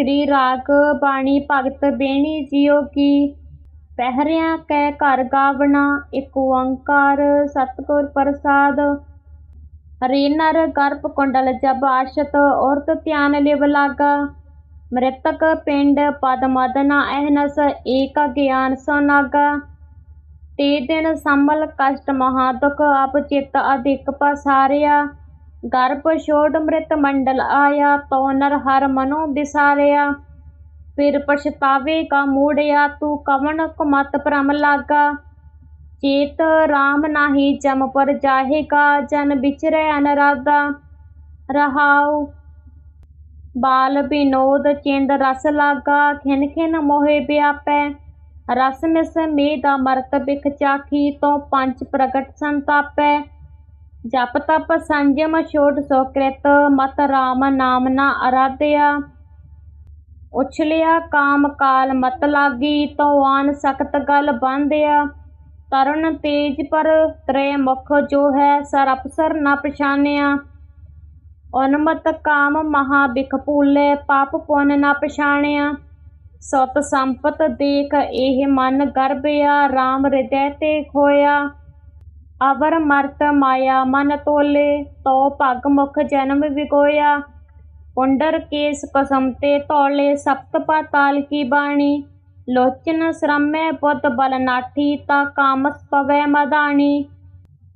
ਸ੍ਰੀ ਰਾਗ ਬਾਣੀ ਭਗਤ ਬੇਣੀ ਜੀਓ ਕੀ। ਪਹਿਰਿਆਂ ਕੈ ਘਰ ਗਾਵਣਾ, ਇੱਕ ਓੰਕਾਰ ਸਤਿਗੁਰ ਪ੍ਰਸਾਦ। ਹਰੀ ਨਰ ਗਰਭ ਕੁੰਡਲ ਜਬ ਆਸ਼ਤ, ਔਰਤ ਧਿਆਨ ਲਿਵ ਲਾਗਾ। ਮ੍ਰਿਤਕ ਪਿੰਡ ਪਦ ਮਦਨਾ ਅਹਨਸ, ਏਕ ਗਿਆਨ ਸੁਨਾਗਾ ਤੇ ਦਿਨ ਸੰਭਲ ਕਸ਼ਟ ਮਹਾ ਦੁਖ, ਆਪ ਚਿਤ ਅਧਿਕ ਪਸਾਰਿਆ। ਗਰਭ ਛੋੜ ਮ੍ਰਿਤ ਮੰਡਲ ਆਇਆ ਤੋ ਨਰ ਹਰ ਮਨੋ ਵਿਸਾਰਿਆ। ਫਿਰ ਪਛਤਾਵੇਗਾ ਮੂੜਿਆ, ਤੂੰ ਕਵਣ ਕੁਮਤ ਭ੍ਰਮ ਲਾਗਾ। ਚੇਤ ਰਾਮ ਨਾਹੀ ਜਮ ਪਰ ਜਾਹੇਗਾ, ਜਨ ਵਿਚਰੈ ਅਨਰਾਗਾ। ਰਹਾਉ, ਬਾਲ ਬਿਨੋਦ ਚਿੰਦ ਰਸ ਲਾਗਾ, ਖਿਨ ਖਿਨ ਮੋਹੇ ਵਿਆਪੈ। ਰਸ ਮਿਸ ਮੇਦ ਮਰਤ ਬਿਖ ਚਾਖੀ, ਤੋਂ ਪੰਜ ਪ੍ਰਗਟ ਸੰਤਾਪੈ। ਜਪ ਤਪ ਸੰਜਮ ਛੋੜ ਸੋ ਕ੍ਰਿਤ, ਮਤ ਰਾਮ ਨਾਮ ਨਾ ਅਰਾਧਿਆ। ਉਛਲਿਆ ਕਾਮ ਕਾਲ ਮਤ ਲਾਗੀ ਤੋ ਸਖਤ ਗਲ ਬੰਧਿਆ। ਤਰਨ ਤੇਜ ਪਰ ਤ੍ਰੈ ਮੁਖ ਜੋ ਹੈ, ਸਰ ਅਪਸਰ ਨਾ ਪਛਾਨਿਆ। ਉਨਮਤ ਕਾਮ ਮਹਾ ਬਿਖ ਭੂਲੇ, ਪਾਪ ਪੁੰਨ ਨਾ ਪਛਾਣਿਆ। ਸਤ ਸੰਪਤ ਦੇਖ ਇਹ ਮਨ ਗਰਭਿਆ RAM ਹਿਰਦੈ ਤੇ ਖੋਇਆ। ਅਵਰ ਮਰਤ ਮਾਇਆ ਮਨ ਤੋਲੇ, ਤੋ ਭਗ ਮੁਖ ਜਨਮ ਵਿਗੋਇਆ। ਪੁੰਡਰ ਕੇਸ ਕਸਮ ਤੇ ਤੋਲੇ ਸਪਤ ਪਾਤਾਲ ਕੀ ਬਾਣੀ? ਲੋਚਨ ਸ਼ਰਮੈ ਬੁੱਧ ਬਲ ਨਾਠੀ, ਤਾ ਕਾਮਸ ਪਵੈ ਮਦਾਣੀ।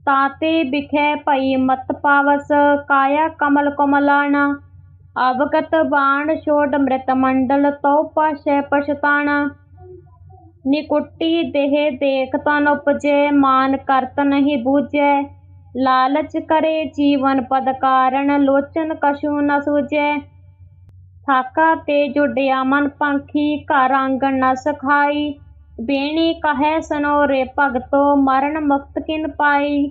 ਤਾਤੇ ਬਿਖੈ ਭਈ ਮਤ ਪਾਵਸ, ਕਾਇਆ ਕਮਲ ਕਮਲਾਣਾ। ਅਵਗਤ ਬਾਣ ਛੋੜ ਮ੍ਰਿਤ ਮੰਡਲ ਤੋ ਪਾਸ਼ੈ ਪਛਤਾਣਾ। ਨਿਕੁੱਟੀ ਦੇਹ ਦੇਖ ਤਨ ਉਪਜੈ, ਮਾਨ ਕਰਤ ਨਹੀਂ ਬੂਝੈ। ਲਾਲਚ ਕਰੇ ਜੀਵਨ ਪਦ ਕਾਰਣ, ਲੋਚਨ ਕਛੂ ਨ ਸੂਝੈ। ਥਾਕਾ ਤੇ ਜੁੜਿਆ ਮਨ ਪੰਖੀ ਘਰ ਆਂਗਣ ਨਾ ਸਖਾਈ। ਬੇਣੀ ਕਹੈ ਸਨੋ ਰੇ ਭਗਤੋ, ਮਰਨ ਮੁਕਤ ਕਿਨ ਪਾਈ।